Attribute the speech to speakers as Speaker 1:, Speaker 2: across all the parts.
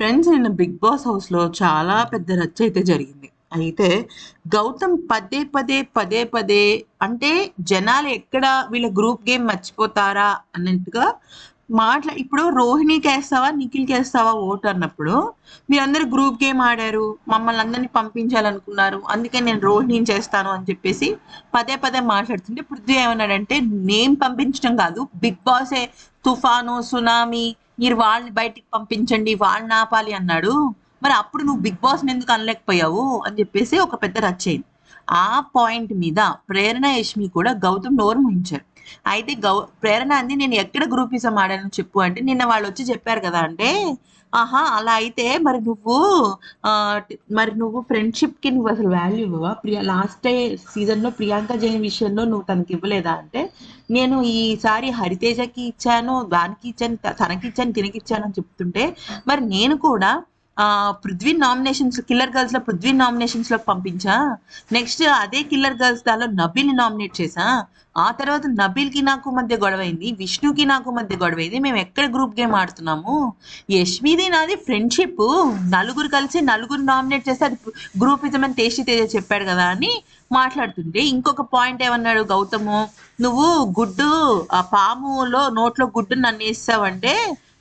Speaker 1: Friends నిన్న big boss హౌస్లో చాలా పెద్ద రచ్చ అయితే జరిగింది. అయితే గౌతమ్ పదే పదే పదే పదే అంటే జనాలు ఎక్కడ వీళ్ళ గ్రూప్ గేమ్ మర్చిపోతారా అన్నట్టుగా మాట్లా ఇప్పుడు రోహిణికి వేస్తావా నిఖిల్కి వేస్తావా ఓటు అన్నప్పుడు మీరందరూ గ్రూప్ గేమ్ ఆడారు? మమ్మల్ని అందరినీ పంపించాలనుకున్నారు. అందుకే నేను రోహిణిని చేస్తాను అని చెప్పేసి పదే పదే మాట్లాడుతుంటే పృథ్వీ ఏమన్నాడంటే నేను పంపించడం కాదు. బిగ్ బాసే తుఫాను సునామీ మీరు వాళ్ళని బయటికి పంపించండి వాళ్ళని ఆపాలి అన్నాడు. మరి అప్పుడు నువ్వు బిగ్ బాస్ ఎందుకు అనలేకపోయావు? అని చెప్పేసి ఒక పెద్ద రచ్చయింది. ఆ పాయింట్ మీద ప్రేరణ యష్మి కూడా గౌతమ్ నోరు ముయించారు అయితే గౌ ప్రేరణ అంది నేను ఎక్కడ గ్రూపిజం ఆడాను చెప్పు అంటే నిన్న వాళ్ళు వచ్చి చెప్పారు కదా అంటే ఆహా అలా అయితే మరి నువ్వు ఆ, మరి నువ్వు ఫ్రెండ్షిప్కి నువ్వు అసలు వాల్యూ ఇవ్వవా? ప్రియా లాస్ట్ సీజన్లో ప్రియాంక జైన్ విషయంలో నువ్వు తనకి ఇవ్వలేదా? అంటే నేను ఈసారి హరితేజకి ఇచ్చాను దానికి ఇచ్చాను తనకి ఇచ్చాను తినకి ఇచ్చాను అని చెప్తుంటే మరి నేను కూడా పృథ్వీ నామినేషన్స్ కిల్లర్ గర్ల్స్లో పృథ్వీ నామినేషన్స్లో పంపించా? నెక్స్ట్ అదే కిల్లర్ గర్ల్స్ దాలో నబీల్ నామినేట్ చేసా ఆ తర్వాత నబీల్కి నాకు మధ్య గొడవైంది విష్ణుకి నాకు మధ్య గొడవైంది మేము ఎక్కడ గ్రూప్ గేమ్ ఆడుతున్నాము? యష్మిది నాది ఫ్రెండ్షిప్ నలుగురు కలిసి నలుగురు నామినేట్ చేస్తే అది గ్రూప్ ఇజమని టేస్టీ తేజ చెప్పాడు కదా అని మాట్లాడుతుంటే ఇంకొక పాయింట్ ఏమన్నాడు గౌతము? నువ్వు గుడ్డు ఆ పాములో నోట్లో గుడ్డు నన్ను వేస్తావంటే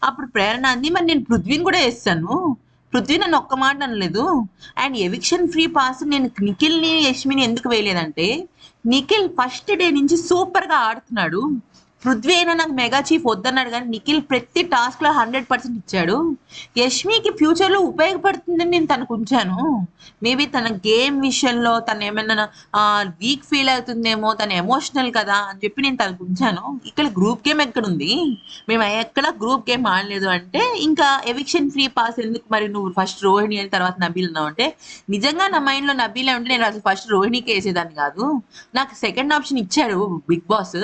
Speaker 1: అప్పుడు ప్రేరణ అంది మరి నేను పృథ్వీని కూడా వేస్తాను. పృథ్వీ నన్ను ఒక్క మాట అనలేదు. అండ్ ఎవిక్షన్ ఫ్రీ పాస్ నేను నిఖిల్ని యష్మిని ఎందుకు వేయలేదంటే నిఖిల్ ఫస్ట్ డే నుంచి సూపర్గా ఆడుతున్నాడు. పృథ్వీ అయినా నాకు మెగా చీఫ్ వద్దన్నాడు కానీ నిఖిల్ ప్రతి టాస్క్లో హండ్రెడ్ పర్సెంట్ ఇచ్చాడు. యష్మికి ఫ్యూచర్లో ఉపయోగపడుతుందని నేను తనకు ఉంచాను. మేబీ తన గేమ్ విషయంలో తను ఏమైనా వీక్ ఫీల్ అవుతుందేమో తను ఎమోషనల్ కదా అని చెప్పి నేను తనకు ఉంచాను. ఇక్కడ గ్రూప్ గేమ్ ఎక్కడ ఉంది మేము ఎక్కడ గ్రూప్ గేమ్ ఆడలేదు అంటే ఇంకా ఎవిక్షన్ ఫ్రీ పాస్ ఎందుకు? మరి నువ్వు ఫస్ట్ రోహిణి అని తర్వాత నబీల్ ఉన్నావు అంటే నిజంగా నా మైండ్లో నబీలే ఉంటే నేను అసలు ఫస్ట్ రోహిణికి వేసేదాన్ని కాదు. నాకు సెకండ్ ఆప్షన్ ఇచ్చాడు బిగ్ బాస్.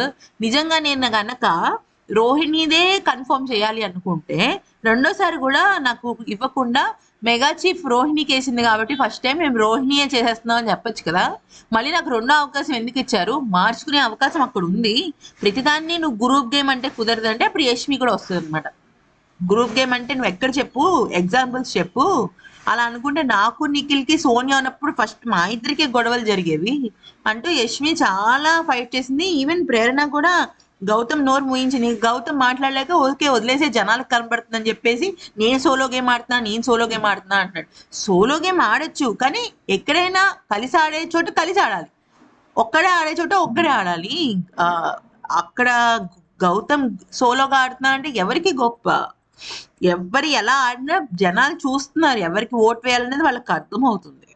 Speaker 1: నిజంగా నేను గనక రోహిణిదే కన్ఫర్మ్ చేయాలి అనుకుంటే రెండోసారి కూడా నాకు ఇవ్వకుండా మెగా చీఫ్ రోహిణికి వేసింది కాబట్టి ఫస్ట్ టైం మేము రోహిణియే చేసేస్తున్నాం అని చెప్పొచ్చు కదా. మళ్ళీ నాకు రెండో అవకాశం ఎందుకు ఇచ్చారు? మార్చుకునే అవకాశం అక్కడ ఉంది. ప్రతిదాన్ని నువ్వు గ్రూప్ గేమ్ అంటే కుదరదు అంటే అప్పుడు యష్మి కూడా వస్తుంది అనమాట గ్రూప్ గేమ్ అంటే నువ్వు ఎక్కడ చెప్పు? ఎగ్జాంపుల్స్ చెప్పు. అలా అనుకుంటే నాకు నిఖిల్కి సోనియా ఉన్నప్పుడు ఫస్ట్ మా ఇద్దరికే గొడవలు జరిగేవి. అంటూ యష్మి చాలా ఫైట్ చేసింది. ఈవెన్ ప్రేరణ కూడా గౌతమ్ నోరు మూయించింది. గౌతమ్ మాట్లాడలేక ఓకే వదిలేసే జనాలకు కనబడుతుందని చెప్పేసి నేను సోలో గేమ్ ఆడుతున్నా నేను సోలో గేమ్ ఆడుతున్నా అంటున్నాడు. సోలో గేమ్ ఆడొచ్చు కానీ ఎక్కడైనా కలిసి ఆడే చోట కలిసి ఆడాలి. ఒక్కడే ఆడే చోట ఒక్కడే ఆడాలి. అక్కడ గౌతమ్ సోలోగా ఆడుతున్నా అంటే ఎవరికి గొప్ప? ఎవరు ఎలా ఆడినా జనాలు చూస్తున్నారు. ఎవరికి ఓట్ వేయాలనేది వాళ్ళకి అర్థమవుతుంది.